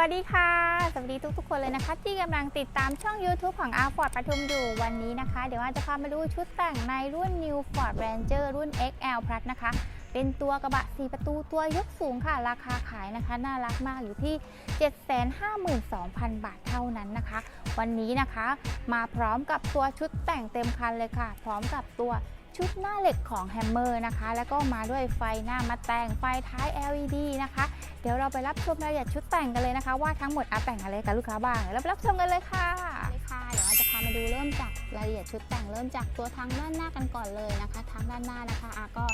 วัสดีค่ะ สวัสดีทุกๆ คนเลยนะคะ ที่กำลังติดตามช่อง YouTube ของ a r Ford ปทุมอยู่วันนี้นะคะ เดี๋ยวอาจจะพามาดูชุดแต่งในรุ่น New Ford Ranger รุ่น XL Plus นะคะ เป็นตัวกระบะ 4 ประตูตัวยกสูงค่ะ ราคาขายนะคะ น่ารักมากอยู่ที่ 752,000 บาทเท่านั้นนะคะ วันนี้นะคะ มาพร้อมกับตัวชุดแต่งเต็มคันเลยค่ะ พร้อมกับตัว ชุดหน้าเหล็กของแฮมเมอร์นะคะ แล้วก็มาด้วยไฟหน้ามาแต่งไฟท้าย LED นะคะ เดี๋ยวเราไปรับชมรายละเอียดชุดแต่งกันเลยนะคะ ว่าทั้งหมดอาแต่งอะไรกับลูกค้าบ้างเราไปรับชมกันเลยค่ะเลยค่ะเดี๋ยวอาจจะพามาดูเริ่มจากรายละเอียดชุดแต่งเริ่มจากตัวทางด้านหน้ากันก่อนเลยนะคะทางด้านหน้านะคะอาก็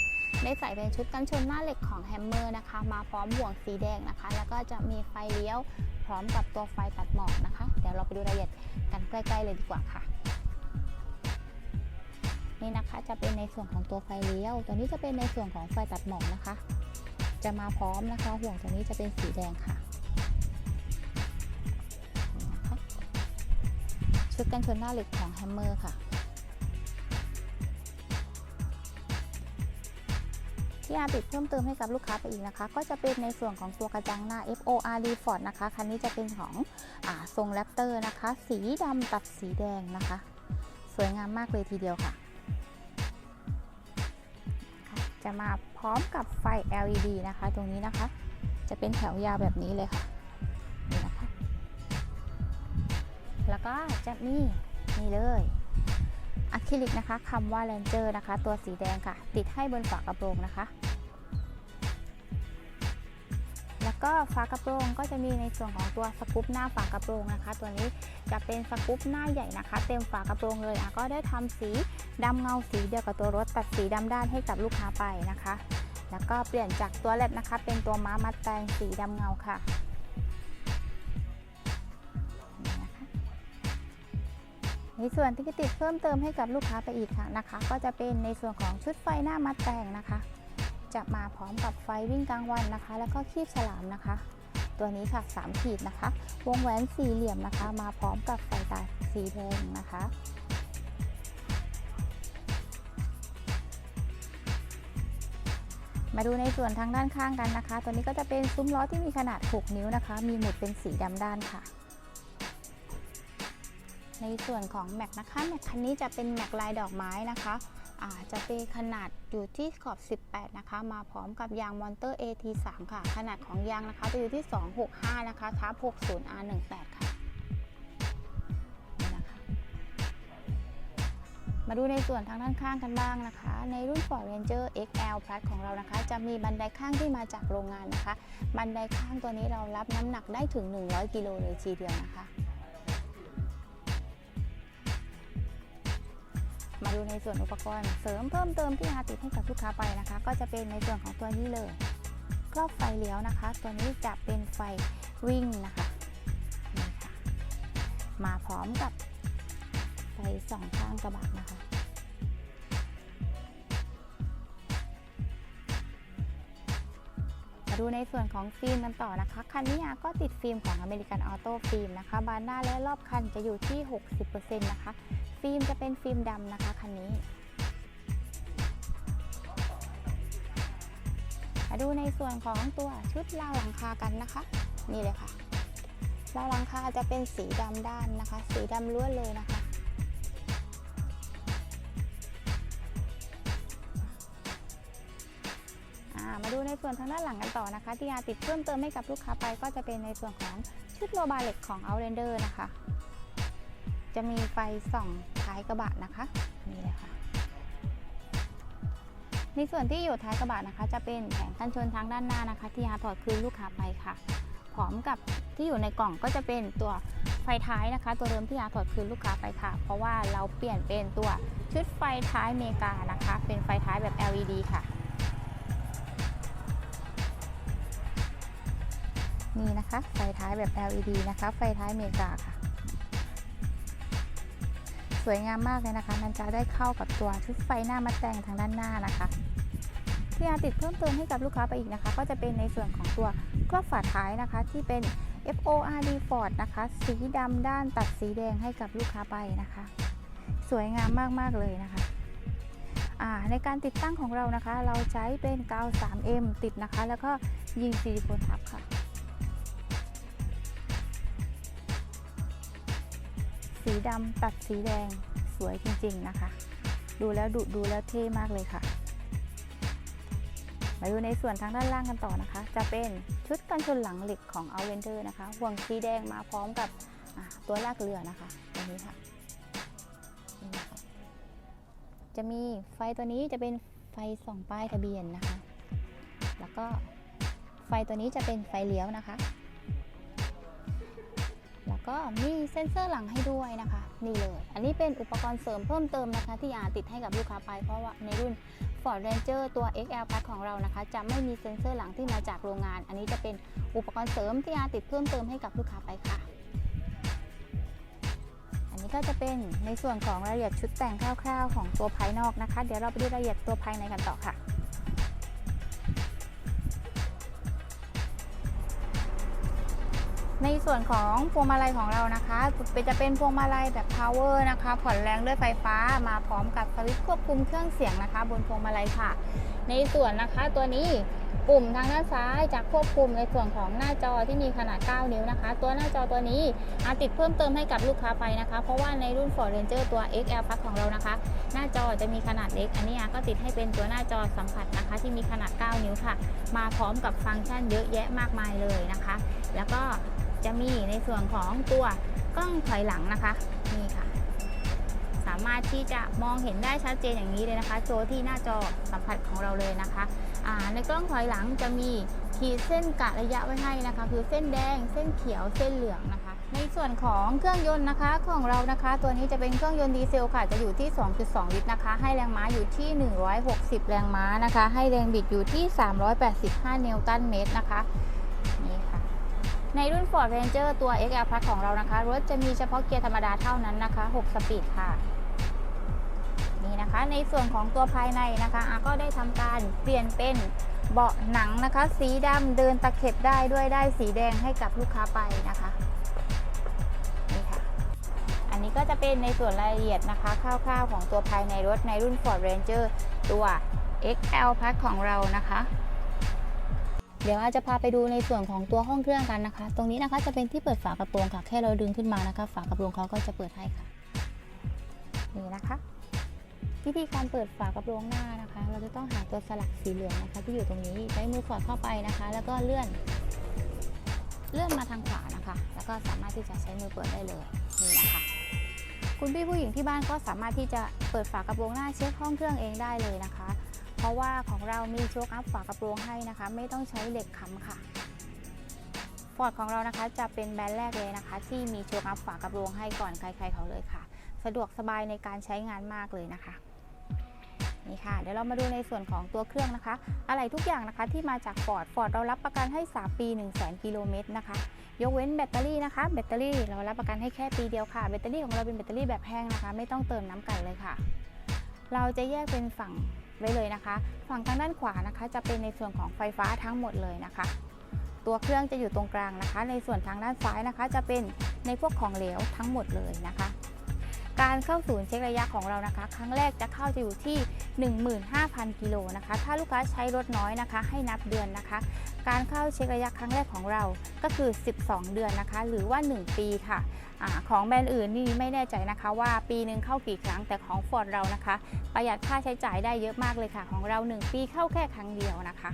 ได้ใส่เป็นชุดกันชนหน้าเหล็กของแฮมเมอร์นะคะ มาพร้อมห่วงสีแดงนะคะ แล้วก็จะมีไฟเลี้ยวพร้อมกับตัวไฟตัดหมอกนะคะ เดี๋ยวเราไปดูรายละเอียดกันใกล้ ๆ เลยดีกว่าค่ะ นี่นะคะจะเป็นในส่วนของตัวไฟเลี้ยว ตัวนี้จะเป็นในส่วนของไฟตัดหมอกนะคะ จะมาพร้อมนะคะ ห่วงตัวนี้จะเป็นสีแดงค่ะ ชุดกันชนหน้าเหล็กของแฮมเมอร์ค่ะ ที่อาติดเพิ่มเติมให้กับลูกค้าไปอีกนะคะ ก็จะเป็นในส่วนของตัวกระจังหน้า FORD Ford นะคะ คันนี้จะเป็นของอทรงแรปเตอร์นะคะ สีดำตัดสีแดงนะคะ สวยงามมากเลยทีเดียวค่ะ จะมาพร้อมกับไฟ LED นะคะ ตรงนี้นะคะ จะเป็นแถวยาวแบบนี้เลยค่ะนี่นะคะ แล้วก็จะมีนี่เลยอะคริลิกนะคะคำว่า Ranger นะคะ ตัวสีแดงค่ะ ติดให้บนฝากระโปรงนะคะ แล้วก็ฝากระโปรงก็จะมีในส่วนของตัวสกู๊ปหน้าฝากระโปรงนะคะ ตัวนี้จะเป็นสกู๊ปหน้าใหญ่นะคะ เต็มฝากระโปรงเลยอะก็ได้ทำสี ดำเงาสีเดียวกับตัวรถตัดสีดำด้านให้กับลูกค้าไปนะคะ แล้วก็เปลี่ยนจากตัวแรดนะคะ เป็นตัวม้ามัดแตงสีดำเงาค่ะในส่วนที่ติดเพิ่มเติมให้กับลูกค้าไปอีกค่ะนะคะ ก็จะเป็นในส่วนของชุดไฟหน้ามัดแตงนะคะ จะมาพร้อมกับไฟวิ่งกลางวันนะคะ แล้วก็คีบฉลามนะคะ ตัวนี้ค่ะ3ขีดนะคะ วงแหวนสี่เหลี่ยมนะคะ มาพร้อมกับไฟตาสีแดงนะคะ มาดูในส่วนทางด้านข้างกันนะคะ ตัวนี้ก็จะเป็นซุ้มล้อที่มีขนาด 6 นิ้วนะคะ มีหมุดเป็นสีดำด้านค่ะ ในส่วนของแม็กนะคะแม็กคันนี้จะเป็นแม็กลายดอกไม้นะคะอาจะเป็นขนาดอยู่ที่ขอบ 18 นะคะ มาพร้อมกับยางมอนเตอร์ AT3 ค่ะ ขนาดของยางนะคะจะอยู่ที่ 265 นะคะทับ 60R18 ค่ะ มาดูในส่วนทางด้านข้างกันบ้างนะคะ ในรุ่น Ford Ranger XL Plus ของเรานะคะ จะมีบันไดข้างที่มาจากโรงงานนะคะ บันไดข้างตัวนี้เรารับน้ำหนักได้ถึง 100 กิโลเลยทีเดียวนะคะมาดูในส่วนอุปกรณ์เสริมเพิ่มเติมที่อาติดให้กับลูกค้าไปนะคะ ก็จะเป็นในส่วนของตัวนี้เลยครอบไฟเลี้ยวนะคะ ตัวนี้จะเป็นไฟวิ่งนะคะนี่ค่ะมาพร้อมกับ ไฟสองข้างกระบะนะคะ มาดูในส่วนของฟิล์มกันต่อนะคะ คันนี้ก็ติดฟิล์มของอเมริกันออโต้ฟิล์มนะคะ บานหน้าและรอบคันจะอยู่ที่ 60%นะคะ ฟิล์มจะเป็นฟิล์มดำนะคะคันนี้มาดูในส่วนของตัวชุดราวหลังคากันนะคะ นี่เลยค่ะราวหลังคาจะเป็นสีดำด้านนะคะ สีดำล้วนเลยนะคะ มาดูในส่วนทางด้านหลังกันต่อนะคะที่อาติดเพิ่มเติมให้กับลูกค้าไป ก็จะเป็นในส่วนของชุดโลบาเล็กของ Outlander นะคะ จะมีไฟส่องท้ายกระบะนะคะนี่เลยค่ะในส่วนที่อยู่ท้ายกระบะนะคะ จะเป็นแผงกันชนทางด้านหน้านะคะ ที่อาถอดคืนลูกค้าไปค่ะพร้อมกับที่อยู่ในกล่องก็จะเป็นตัวไฟท้ายนะคะ ตัวเดิมที่อาถอดคืนลูกค้าไปค่ะ เพราะว่าเราเปลี่ยนเป็นตัวชุดไฟท้ายเมกานะคะ เป็นไฟท้ายแบบ LED ค่ะ นี่นะคะ ไฟท้ายแบบ LED นะคะ ไฟท้ายเมกาค่ะ สวยงามมากเลยนะคะมันจะได้เข้ากับตัวชุดไฟหน้ามัดแต่งทางด้านหน้านะคะที่อาติดเพิ่มเติมให้กับลูกค้าไปอีกนะคะ ก็จะเป็นในส่วนของตัวกรอบฝาท้ายนะคะ ที่เป็น FORD Ford นะคะ สีดำด้านตัดสีแดงให้กับลูกค้าไปนะคะ สวยงามมากๆเลยนะคะในการติดตั้งของเรานะคะ เราใช้เป็นกาว 3M ติดนะคะ แล้วก็ยิงซิลิโคนทับค่ะ สีดำตัดสีแดงสวยจริงๆนะคะ ดูแล้วดุดูแล้วเท่มากเลยค่ะ มาดูในส่วนทางด้านล่างกันต่อนะคะ จะเป็นชุดกันชนหลังเหล็กของ o u t l a n d e r นะคะ ห่วงสีแดงมาพร้อมกับตัวลากเรือนะคะตรงนี้ค่ะ จะมีไฟตัวนี้จะเป็นไฟส่องป้ายทะเบียนนะคะ แล้วก็ไฟตัวนี้จะเป็นไฟเลี้ยวนะคะ ก็มีเซ็นเซอร์หลังให้ด้วยนะคะ นี่เลย อันนี้เป็นอุปกรณ์เสริมเพิ่มเติมนะคะ ที่อาติดให้กับลูกค้าไป เพราะว่าในรุ่น Ford Ranger ตัว XL Plus ของเรานะคะ จะไม่มีเซ็นเซอร์หลังที่มาจากโรงงาน อันนี้จะเป็นอุปกรณ์เสริมที่อาติดเพิ่มเติมให้กับลูกค้าไปค่ะ อันนี้ก็จะเป็นในส่วนของรายละเอียดชุดแต่งคร่าวๆ ของตัวภายนอกนะคะ เดี๋ยวเราไปดูรายละเอียดตัวภายในกันต่อค่ะ ในส่วนของพวงมาลัยของเรานะคะเป็นจะเป็นพวงมาลัยแบบ power นะคะผ่อนแรงด้วยไฟฟ้ามาพร้อมกับสวิตช์ควบคุมเครื่องเสียงนะคะ บนพวงมาลัยค่ะ ในส่วนนะคะตัวนี้ปุ่มทางด้านซ้ายจะควบคุมในส่วนของหน้าจอที่มีขนาด 9 นิ้วนะคะ ตัวหน้าจอตัวนี้อาติดเพิ่มเติมให้กับลูกค้าไปนะคะ เพราะว่าในรุ่น Ford Ranger ตัว XL Plus ของเรานะคะ หน้าจอจะมีขนาดเล็ก อันนี้ก็ติดให้เป็นตัวหน้าจอสัมผัสนะคะ ที่มีขนาด 9 นิ้วค่ะ มาพร้อมกับฟังก์ชันเยอะแยะมากมายเลยนะคะ แล้วก็ จะมีในส่วนของตัวกล้องถอยหลังนะคะนี่ค่ะ สามารถที่จะมองเห็นได้ชัดเจนอย่างนี้เลยนะคะ โชว์ที่หน้าจอสัมผัสของเราเลยนะคะในกล้องถอยหลังจะมีขีดเส้นกะระยะไว้ให้นะคะ คือเส้นแดงเส้นเขียวเส้นเหลืองนะคะ ในส่วนของเครื่องยนต์นะคะของเรานะคะ ตัวนี้จะเป็นเครื่องยนต์ดีเซลค่ะจะอยู่ที่ 2.2 ลิตรนะคะ ให้แรงม้าอยู่ที่ 160 แรงม้านะคะ ให้แรงบิดอยู่ที่ 385 นิวตันเมตรนะคะนี่ค่ะ ในรุ่น Ford Ranger ตัว XL Plus ของเรานะคะ รถจะมีเฉพาะเกียร์ธรรมดาเท่านั้นนะคะ 6 สปีดค่ะ นี่นะคะ ในส่วนของตัวภายในนะคะอาก็ได้ทำการเปลี่ยนเป็นเบาะหนังนะคะ สีดำเดินตะเข็บได้ด้วยได้สีแดงให้กับลูกค้าไปนะคะนี่ค่ะ อันนี้ก็จะเป็นในส่วนรายละเอียดนะคะคร่าวๆของตัวภายในรถในรุ่น Ford Ranger ตัว XL Plus ของเรานะคะ เดี๋ยวอาจจะพาไปดูในส่วนของตัวห้องเครื่องกันนะคะ ตรงนี้นะคะจะเป็นที่เปิดฝากระโปรงค่ะ แค่เราดึงขึ้นมานะคะ ฝากระโปรงเขาก็จะเปิดให้ค่ะ นี่นะคะวิธีการเปิดฝากระโปรงหน้านะคะ เราจะต้องหาตัวสลักสีเหลืองนะคะ ที่อยู่ตรงนี้ใช้มือสอดเข้าไปนะคะ แล้วก็เลื่อน เลื่อนมาทางขวานะคะ แล้วก็สามารถที่จะใช้มือเปิดได้เลยนี่นะคะคุณพี่ผู้หญิงที่บ้านก็สามารถที่จะเปิดฝากระโปรงหน้าเช็คห้องเครื่องเองได้เลยนะคะ เพราะว่าของเรามีโชคอัพฝากระโปรงให้นะคะ ไม่ต้องใช้เหล็กค้ำค่ะฟอร์ดของเรานะคะจะเป็นแบรนด์แรกเลยนะคะ ที่มีโชคอัพฝากระโปรงให้ก่อนใครๆเขาเลยค่ะ สะดวกสบายในการใช้งานมากเลยนะคะนี่ค่ะเดี๋ยวเรามาดูในส่วนของตัวเครื่องนะคะ อะไรทุกอย่างนะคะที่มาจากฟอร์ดฟอร์ดเรารับประกันให้ 3 ปี 1 0 0 0 0แกิโลเมตรนะคะ ยกเว้นแบตเตอรี่นะคะ แบตเตอรี่เรารับประกันให้แค่ปีเดียวค่ะ แบตเตอรี่ของเราเป็นแบตเตอรี่แบบแห้งนะคะ ไม่ต้องเติมน้ำกันเลยค่ะ เราจะแยกเป็นฝั่ง ไว้เลยนะคะ ฝั่งทางด้านขวานะคะ จะเป็นในส่วนของไฟฟ้าทั้งหมดเลยนะคะ ตัวเครื่องจะอยู่ตรงกลางนะคะ ในส่วนทางด้านซ้ายนะคะ จะเป็นในพวกของเหลวทั้งหมดเลยนะคะ การเข้าศูนย์เช็คระยะของเรานะคะ ครั้งแรกจะเข้าจะอยู่ที่ 15,000 กิโลนะคะ ถ้าลูกค้าใช้รถน้อยนะคะ ให้นับเดือนนะคะ การเข้าเช็คระยะครั้งแรกของเราก็คือ 12 เดือนนะคะ หรือว่า 1 ปีค่ะอของแบรนด์อื่นนี่ไม่แน่ใจนะคะ ว่าปีหนึ่งเข้ากี่ครั้งแต่ของ Ford เรานะคะ ประหยัดค่าใช้จ่ายได้เยอะมากเลยค่ะ ของเรา 1 ปีเข้าแค่ครั้งเดียวนะคะ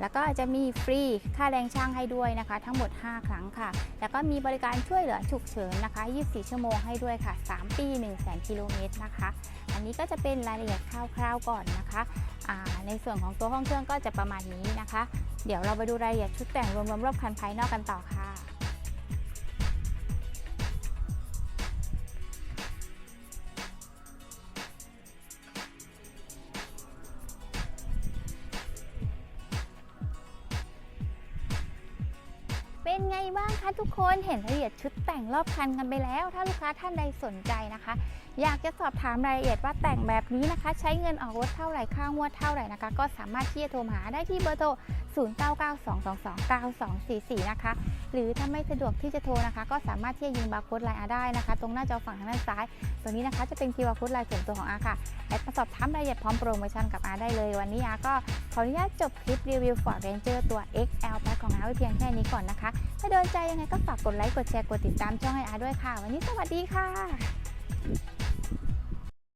แล้วก็จะมีฟรีค่าแรงช่างให้ด้วยนะคะ ทั้งหมด 5 ครั้งค่ะ แล้วก็มีบริการช่วยเหลือฉุกเฉินนะคะ 24 ชั่วโมงให้ด้วยค่ะ 3 ปี 1 0 0 0 0 0กิโลเมตรนะคะ อันนี้ก็จะเป็นรายละเอียดคร่าวๆก่อนนะคะ ในส่วนของตัวห้องเครื่องก็จะประมาณนี้นะคะ เดี๋ยวเราไปดูรายละเอียดชุดแต่งรวมๆรอบคันภายนอกกันต่อค่ะ เป็นไงบ้างคะทุกคนเห็นรายละเอียดชุดแต่งรอบคันกันไปแล้ว ถ้าลูกค้าท่านใดสนใจนะคะ อยากจะสอบถามรายละเอียดว่าแต่งแบบนี้นะคะ ใช้เงินออกรถเท่าไหร่ค่างวดเท่าไหร่นะคะ ก็สามารถที่จะโทรหาได้ที่เบอร์โทร 0992229244 นะคะ หรือถ้าไม่สะดวกที่จะโทรนะคะ ก็สามารถที่จะยิงบาร์โค้ดไลน์อาได้นะคะ ตรงหน้าจอฝั่งทางด้านซ้ายตรงนี้นะคะจะเป็นคิวอาร์โค้ดไลน์ส่วนตัวของอาค่ะแอดมาสอบถามรายละเอียดพร้อมโปรโมชั่นกับอาได้เลย วันนี้อาก็ขออนุญาตจบคลิปรีวิว Ford Ranger ตัว XL Plus ของอาไว้เพียงแค่นี้ก่อนนะคะถ้าโดนใจยังไงก็ฝากกดไลค์กดแชร์กดติดตามช่องไออาด้วยค่ะ วันนี้สวัสดีค่ะ